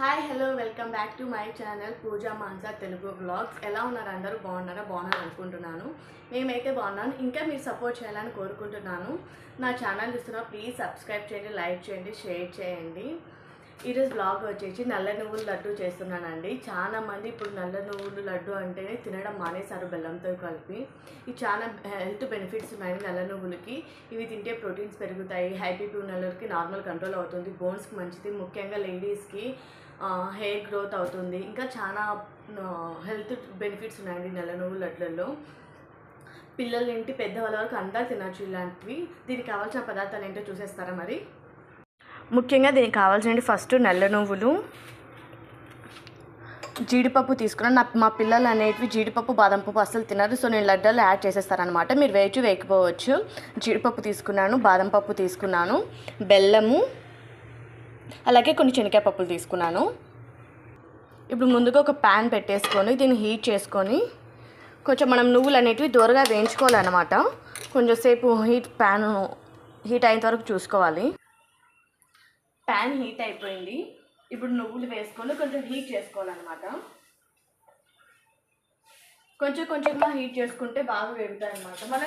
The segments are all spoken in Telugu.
Hi hello welcome back to my channel Pooja Mansa Telugu blogs ఎలా ఉన్నారు అందరూ? బాగున్నారా? బాగున్నారు అనుకుంటున్నాను. మేమైతే బాగున్నాను ఇంకా మీరు సపోర్ట్ చేయాలని కోరుకుంటున్నాను. నా ఛానల్ చూస్తున్నా ప్లీజ్ సబ్స్క్రైబ్ చేయండి లైక్ చేయండి షేర్ చేయండి. ఈరోజు బ్లాగ్ వచ్చేసి నల్ల నువ్వులు లడ్డు చేస్తున్నానండి. చాలా మంది ఇప్పుడు నల్ల నువ్వులు లడ్డు అంటేనే తినడం మానేశారు బెల్లంతో కలిపి. ఇవి చాలా హెల్త్ బెనిఫిట్స్ ఉన్నాయి నల్ల నువ్వులకి. ఇవి తింటే ప్రోటీన్స్ పెరుగుతాయి. హై బీపీ నార్మల్ కంట్రోల్ అవుతుంది. బోన్స్కి మంచిది. ముఖ్యంగా లేడీస్కి హెయిర్ గ్రోత్ అవుతుంది. ఇంకా చాలా హెల్త్ బెనిఫిట్స్ ఉన్నాయండి నల్ల నువ్వుల లడ్లలో పిల్లల నుండి పెద్దవాళ్ళ వరకు అంతా తినచ్చు ఇలాంటివి. దీనికి కావాల్సిన పదార్థాలు ఏంటో చూసేస్తారా మరి? ముఖ్యంగా దీనికి కావాల్సినవి ఫస్ట్ నల్ల నువ్వులు జీడిపప్పు తీసుకున్నాను. నా మా పిల్లలు అనేటివి జీడిపప్పు బాదం పప్పు అస్సలు తినరు. సో నేను లడ్డల్లో యాడ్ చేసేస్తానమాట మీరు వేయచ్చు వేయకపోవచ్చు. జీడిపప్పు తీసుకున్నాను బాదం పప్పు తీసుకున్నాను. బెల్లము అలాగే కొన్ని శనగకాయ పప్పులు తీసుకున్నాను. ఇప్పుడు ముందుగా ఒక ప్యాన్ పెట్టేసుకొని దీన్ని హీట్ చేసుకొని కొంచెం మనం నువ్వులు అనేటివి దూరగా వేయించుకోవాలన్నమాట. కొంచెం సేపు హీట్ ప్యాన్ హీట్ అయ్యేంత వరకు చూసుకోవాలి. ప్యాన్ హీట్ అయిపోయింది. ఇప్పుడు నువ్వులు వేసుకొని కొంచెం హీట్ చేసుకోవాలన్నమాట. కొంచెం కొంచెంగా హీట్ చేసుకుంటే బాగా వేగుతాయి అనమాట మన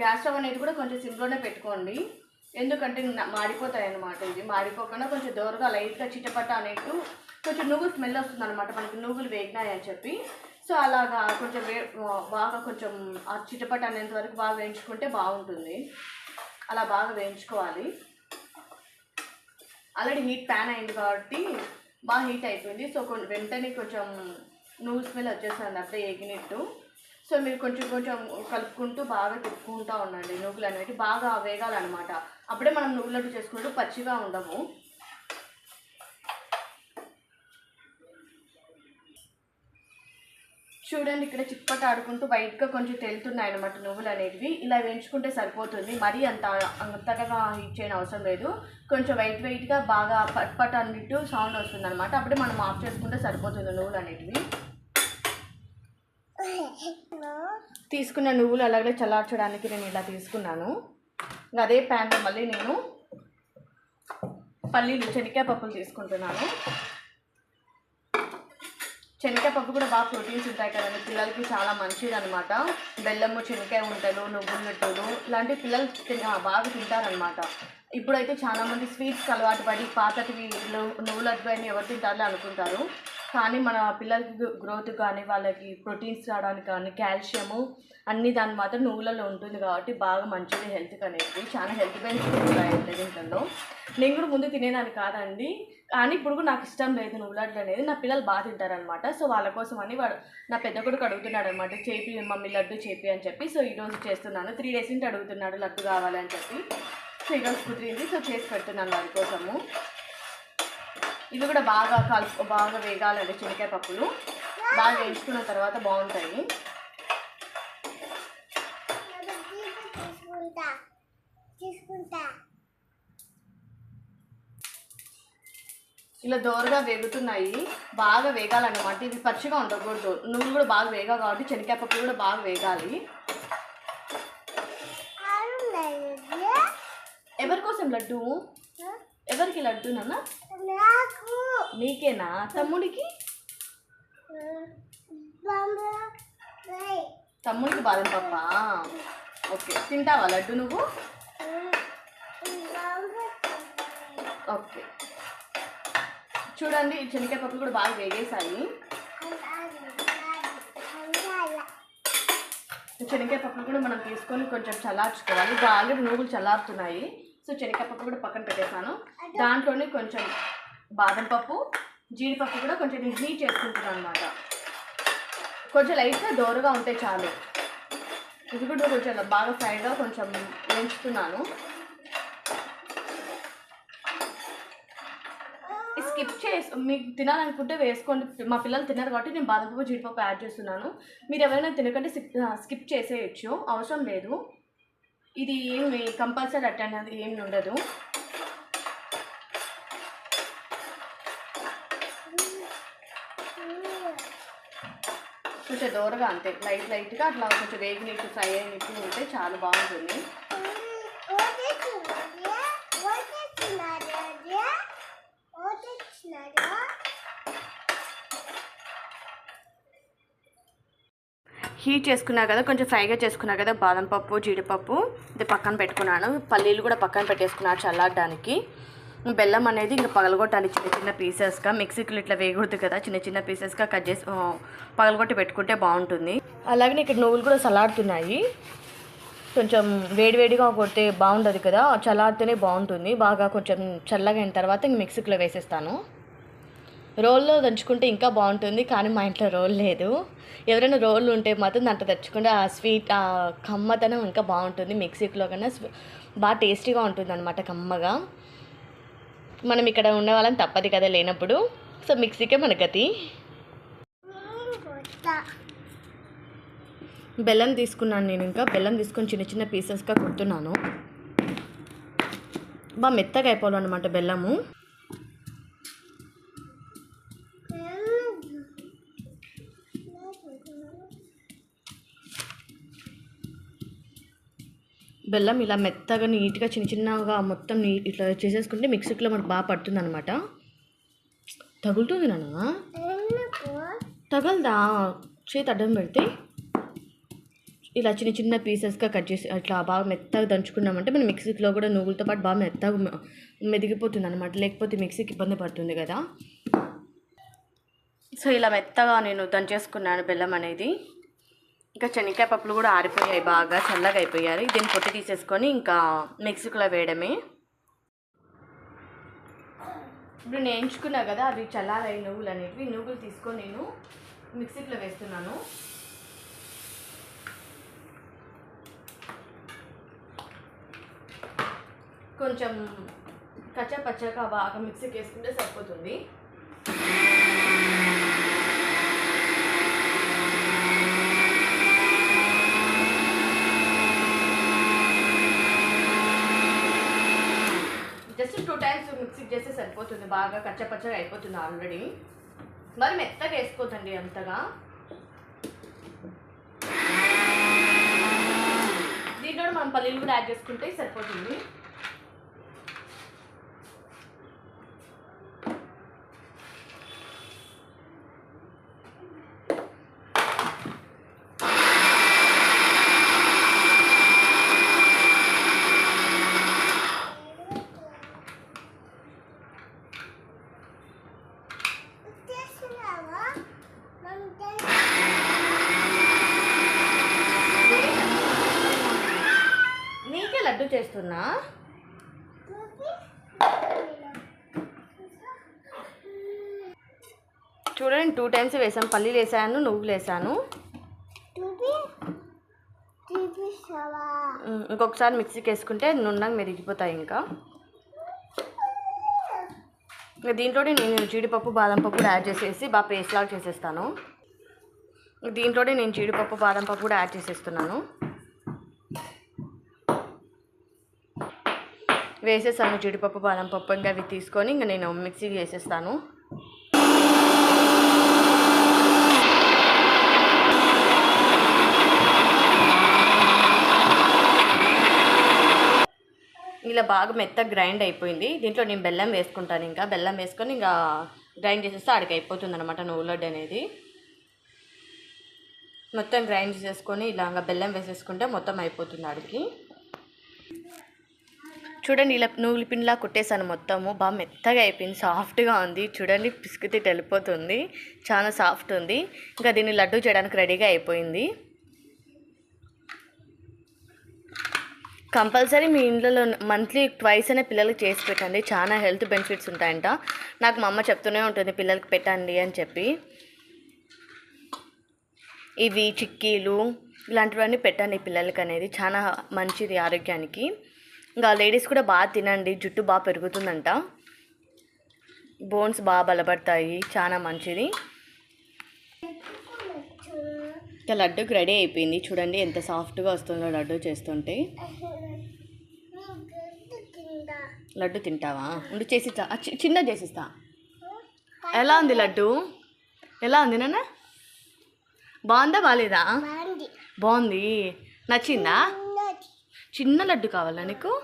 గ్యాస్ స్టవ్ అనేది కూడా కొంచెం సిమ్లోనే పెట్టుకోండి. ఎందుకంటే మాడిపోతాయి అనమాట ఇది. మాడిపోకుండా కొంచెం దూరగా లైట్గా చిటపట అనేట్టు కొంచెం నువ్వులు స్మెల్ వస్తుంది అనమాట మనకి నువ్వులు వేగినాయి అని చెప్పి. సో అలాగా కొంచెం వే బాగా కొంచెం ఆ చిటపట అనేంత వరకు బాగా వేయించుకుంటే బాగుంటుంది. అలా బాగా వేయించుకోవాలి. ఆల్రెడీ హీట్ ప్యాన్ అయింది కాబట్టి బాగా హీట్ అయిపోయింది. సో కొంచెం వెంటనే కొంచెం నువ్వు స్మెల్ వచ్చేస్తుంది అప్పుడే ఎగినట్టు సో మీరు కొంచెం కొంచెం కలుపుకుంటూ బాగా తిప్పుకుంటూ ఉండండి నువ్వులు అనేవి. బాగా వేగాలన్నమాట. అప్పుడే మనం నువ్వులట్టు చేసుకుంటూ పచ్చిగా ఉండము. చూడండి ఇక్కడ చిప్పట ఆడుకుంటూ వైట్గా కొంచెం తెలుతున్నాయి అనమాట నువ్వులు అనేటివి. ఇలా వేయించుకుంటే సరిపోతుంది. మరీ అంత అంతగా హీట్ చేయని అవసరం లేదు. కొంచెం వైట్ వైట్గా బాగా పట్ పట్ అన్నట్టు సౌండ్ వస్తుంది అనమాట అప్పుడే మనం ఆఫ్ చేసుకుంటే సరిపోతుంది నువ్వులు అనేటివి. తీసుకున్న నువ్వులు అలాగే చల్లార్చడానికి నేను ఇలా తీసుకున్నాను. ఇంకా అదే ప్యాన్లో మళ్ళీ నేను పల్లీలు శనగకాయ పప్పులు తీసుకుంటున్నాను. శనగకాయ పప్పు కూడా బాగా ప్రోటీన్స్ ఉంటాయి కదండి. పిల్లలకి చాలా మంచిది అనమాట బెల్లము శనగకాయ ఉంటలు నువ్వులు నెట్టులు ఇలాంటి పిల్లలు తిన- బాగా తింటారనమాట ఇప్పుడైతే చాలామంది స్వీట్స్కి అలవాటు పడి పాతటి నువ్వులు నువ్వుల అని ఎవరు తింటారో అనుకుంటారు. కానీ మన పిల్లలకి గ్రోత్ కానీ వాళ్ళకి ప్రోటీన్స్ రావడానికి కానీ కాల్షియము అన్ని దాని మాత్రం నువ్వులలో ఉంటుంది కాబట్టి బాగా మంచిది హెల్త్కి అనేది. చాలా హెల్త్ బెనిఫిట్స్ ఉన్నాయి దీంట్లో. నేను కూడా ముందు తినేదాన్ని కాదండి. కానీ ఇప్పుడు కూడా నాకు ఇష్టం లేదు నువ్వులడ్లు అనేది. నా పిల్లలు బాగా తింటారనమాట సో వాళ్ళ కోసం అని వాడు నా పెద్ద కొడుకు అడుగుతున్నాడు అనమాట చేపి మమ్మీ లడ్డు చేపి అని చెప్పి. సో ఈరోజు చేస్తున్నాను. త్రీ డేస్ నుంచి అడుగుతున్నాడు లడ్డు కావాలని చెప్పి. సో ఈరోజు కుదిరింది. సో చేసి పెడుతున్నాను వాడి కోసము. ఇవి కూడా బాగా కలుపు బాగా వేగాలండి శనగకాయ పప్పులు. బాగా వేయించుకున్న తర్వాత బాగుంటాయి. ఇలా దోరగా వేగుతున్నాయి. బాగా వేగాలన్నమాట. ఇవి పచ్చిగా ఉండకూడదు. నువ్వులు కూడా బాగా వేగా కాబట్టి శనగకాయ పప్పులు కూడా బాగా వేగాలి. ఎవరి కోసం లడ్డు? ఎవరికి లడ్డు నాన్న? నీకేనా? తమ్ముడికి? తమ్ముడికి బాదం పప్ప? ఓకే. తింటావా లడ్డు నువ్వు? ఓకే. చూడండి ఈ శనగకాయ పప్పులు కూడా బాగా వేగేసాయి ఈ శనగకాయ పప్పులు కూడా మనం తీసుకొని కొంచెం చల్లార్చుకోవాలి. బాగా నువ్వులు చల్లారుతున్నాయి. సో శనగకాయ పప్పు కూడా పక్కన పెట్టేసాను దాంట్లోనే కొంచెం బాదం పప్పు జీడిపప్పు కూడా కొంచెం నేను హీట్ చేసుకుంటున్నాను అనమాట కొంచెం లైట్గా దోరగా ఉంటే చాలు. ఇది కూడా కొంచెం బాగా ఫ్రైగా కొంచెం వేయించుతున్నాను. స్కిప్ చేసి మీకు తినాలనుకుంటే వేసుకోండి. మా పిల్లలు తిన్నారు కాబట్టి నేను బాదపప్పు జీడిపప్పు యాడ్ చేస్తున్నాను. మీరు ఎవరైనా తినకంటే స్కిప్ చేసేయచ్చు. అవసరం లేదు. ఇది ఏమి కంపల్సరీ అటెండ్ అనేది ఏమి ఉండదు. కొంచెం దూరగా అంతే. లైట్ లైట్గా అట్లా కొంచెం వేగినట్టు ఫ్రై అయినట్టు ఉంటే చాలా బాగుంటుంది. హీట్ చేసుకున్నా కదా కొంచెం ఫ్రైగా చేసుకున్నా కదా బాదం పప్పు జీడిపప్పు ఇది పక్కన పెట్టుకున్నాను. పల్లీలు కూడా పక్కన పెట్టేసుకున్నాను చల్లారడానికి. బెల్లం అనేది ఇంకా పగలగొట్టాలి చిన్న చిన్న పీసెస్గా మిక్సీకి ఇట్లా వేయకూడదు కదా చిన్న చిన్న పీసెస్గా కట్ చేసి పగలగొట్టి పెట్టుకుంటే బాగుంటుంది. అలాగే ఇక్కడ నువ్వులు కూడా చల్లారుతున్నాయి. కొంచెం వేడివేడిగా కొడితే బాగుండదు కదా చల్లారితేనే బాగుంటుంది. బాగా కొంచెం చల్లగా అయిన తర్వాత ఇంక మిక్సీలో వేసేస్తాను. రోల్లో దంచుకుంటే ఇంకా బాగుంటుంది కానీ మా ఇంట్లో రోల్ లేదు. ఎవరైనా రోళ్ళు ఉంటే మాత్రం దాంట్లో తెచ్చుకుంటే ఆ స్వీట్ ఆ కమ్మతనం ఇంకా బాగుంటుంది. మిక్సీలో కన్నా బాగా టేస్టీగా ఉంటుంది అనమాట కమ్మగా. మనం ఇక్కడ ఉన్న వాళ్ళని తప్పదు కదా లేనప్పుడు. సో మిక్సీకే మన గతి. బెల్లం తీసుకున్నాను నేను ఇంకా. బెల్లం తీసుకొని చిన్న చిన్న పీసెస్గా కుడుతున్నాను. బాగా మెత్తగా అయిపోవాలన్నమాట బెల్లము. బెల్లం ఇలా మెత్తగా నీట్గా చిన్న చిన్నగా మొత్తం నీ ఇట్లా చేసేసుకుంటే మిక్సీలో మనకు బాగా పడుతుంది అనమాట తగులుతుంది నాన్న? తగలదా? చేతి అడ్డం పెడితే ఇలా చిన్న చిన్న పీసెస్గా కట్ చేసి అట్లా బాగా మెత్తగా దంచుకున్నామంటే మనం మిక్సీలో కూడా నువ్వులతో పాటు బాగా మెత్తగా మెదిగిపోతుంది అనమాట లేకపోతే మిక్సీకి ఇబ్బంది పడుతుంది కదా. సో ఇలా మెత్తగా నేను దంచేసుకున్నాను బెల్లం అనేది. ఇంకా శనగకాయ పప్పులు కూడా ఆరిపోయాయి బాగా చల్లగా అయిపోయాయి దీన్ని పొట్టి తీసేసుకొని ఇంకా మిక్సీలో వేయడమే. ఇప్పుడు నేను కదా అవి చల్లారాయి నువ్వులు అనేటివి. నువ్వులు తీసుకొని నేను మిక్సీలో వేస్తున్నాను. కొంచెం కచ్చా పచ్చగా బాగా మిక్సీకి వేసుకుంటే సరిపోతుంది. టూ చేస్తే సరిపోతుంది. బాగా కచ్చపచ్చగా అయిపోతుంది ఆల్రెడీ. మరి మెత్తగా వేసుకోదండి అంతగా. దీంట్లో మనం పల్లీలు కూడా యాడ్ చేసుకుంటే సరిపోతుంది చేస్తున్నావా మనం నీకే లడ్డు చేస్తున్నా చూడండి టూ టైమ్స్ వేసాను పల్లీలు వేసాను నువ్వులు వేసాను ఇంకొకసారి మిక్సీకి వేసుకుంటే నుండంగా మెరిగిపోతాయి ఇంకా. ఇంకా దీంట్లో నేను జీడిపప్పు బాదం పప్పు కూడా యాడ్ చేసేసి బాగా పేస్ట్ లాగా చేసేస్తాను దీంట్లోనే నేను జీడిపప్పు బాదం పప్పు కూడా యాడ్ చేసేస్తున్నాను. వేసేసాను జీడిపప్పు బాదం పప్పు ఇంకా అవి తీసుకొని ఇంకా నేను మిక్సీకి వేసేస్తాను. ఇలా బాగా మెత్తగా గ్రైండ్ అయిపోయింది. దీంట్లో నేను బెల్లం వేసుకుంటాను ఇంకా. బెల్లం వేసుకొని ఇంకా గ్రైండ్ చేసేస్తే ఆడికి అయిపోతుంది అనమాట నువ్వులడ్డు అనేది. మొత్తం గ్రైండ్ చేసేసుకొని ఇలాగా బెల్లం వేసేసుకుంటే మొత్తం అయిపోతుంది ఆడికి. చూడండి ఇలా నువ్వుల పిండిలా కుట్టేసాను మొత్తము. బాగా మెత్తగా అయిపోయింది సాఫ్ట్గా ఉంది. చూడండి పిసికితే వెళ్ళిపోతుంది చాలా సాఫ్ట్ ఉంది. ఇంకా దీన్ని లడ్డు చేయడానికి రెడీగా అయిపోయింది. కంపల్సరీ మీ ఇంట్లో మంత్లీ ట్వైస్ అనే పిల్లలకి చేసి పెట్టండి. చాలా హెల్త్ బెనిఫిట్స్ ఉంటాయంట. నాకు మా అమ్మ చెప్తూనే ఉంటుంది పిల్లలకి పెట్టండి అని చెప్పి. ఇవి చిక్కీలు ఇలాంటివన్నీ పెట్టండి పిల్లలకి అనేది. చాలా మంచిది ఆరోగ్యానికి. ఇంకా లేడీస్ కూడా బాగా తినండి. జుట్టు బాగా పెరుగుతుందంట. బోన్స్ బాగా బలపడతాయి. చాలా మంచిది. ఇంకా లడ్డుకి రెడీ అయిపోయింది. చూడండి ఎంత సాఫ్ట్గా వస్తుందో లడ్డు చేస్తుంటే. లడ్డు తింటావా? ఉండి చేసిస్తా చిన్న చేసిస్తా ఎలా ఉంది లడ్డు? ఎలా ఉంది నాన్న? బాగుందా బాగాలేదా బాగుంది. నచ్చిందా? చిన్న లడ్డు కావాలా నీకు?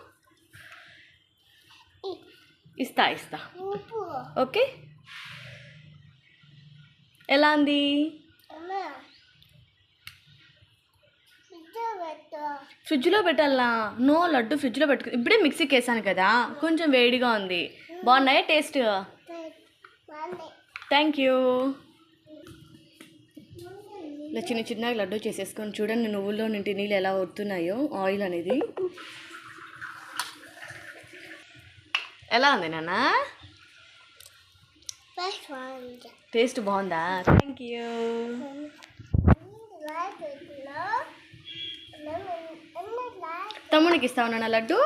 ఇస్తా ఇస్తా. ఓకే? ఎలా ఉంది? పెట్టు. ఫ్రిడ్జ్లో పెట్టాలా? నో లడ్డు ఫ్రిడ్జ్లో పెట్టుకు ఇప్పుడే మిక్సీకి వేసాను కదా. కొంచెం వేడిగా ఉంది. బాగున్నాయా టేస్ట్? Thank you. ఇలా చిన్న చిన్నగా లడ్డు చేసేసుకొని చూడండి నువ్వుల్లో నుండి నీళ్ళు ఎలా వస్తున్నాయో ఆయిల్ అనేది. ఎలా ఉంది నాన్న? టేస్ట్ బాగుందా. థ్యాంక్ యూ తమ్మునికి ఇస్తావు నాన్న లడ్డు?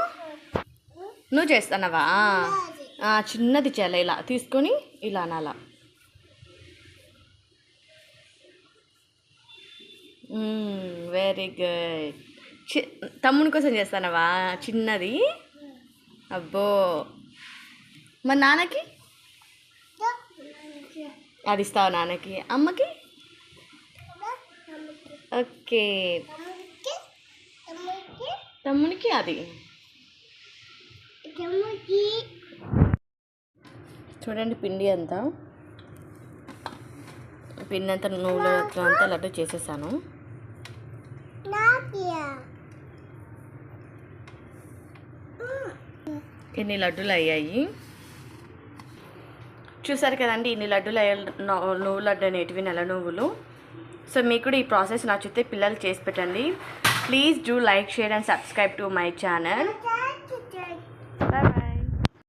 నువ్వు చేస్తానవా? చిన్నది చేయాలి ఇలా. తీసుకొని ఇలా అనాల. వెరీ గుడ్ చి తమ్ముని కోసం చేస్తానవా? చిన్నది? అబ్బో. మరి నాన్నకి? అది ఇస్తావు నాన్నకి? అమ్మకి? ఓకే. తమ్మునికి అది. చూడండి పిండి అంతా. పిండి అంతా నూనె అంతా లడ్డు చేసేసాను. ఇన్ని లడ్డూలు అయ్యాయి? చూసారు కదండి ఇన్ని లడ్డూలు అయ్యాయి ను- నువ్వు లడ్డు అనేటివి నెల నువ్వులు. సో మీకు కూడా ఈ ప్రాసెస్ నచ్చితే పిల్లలు చేసి పెట్టండి. Please do like share and subscribe to my channel. Bye.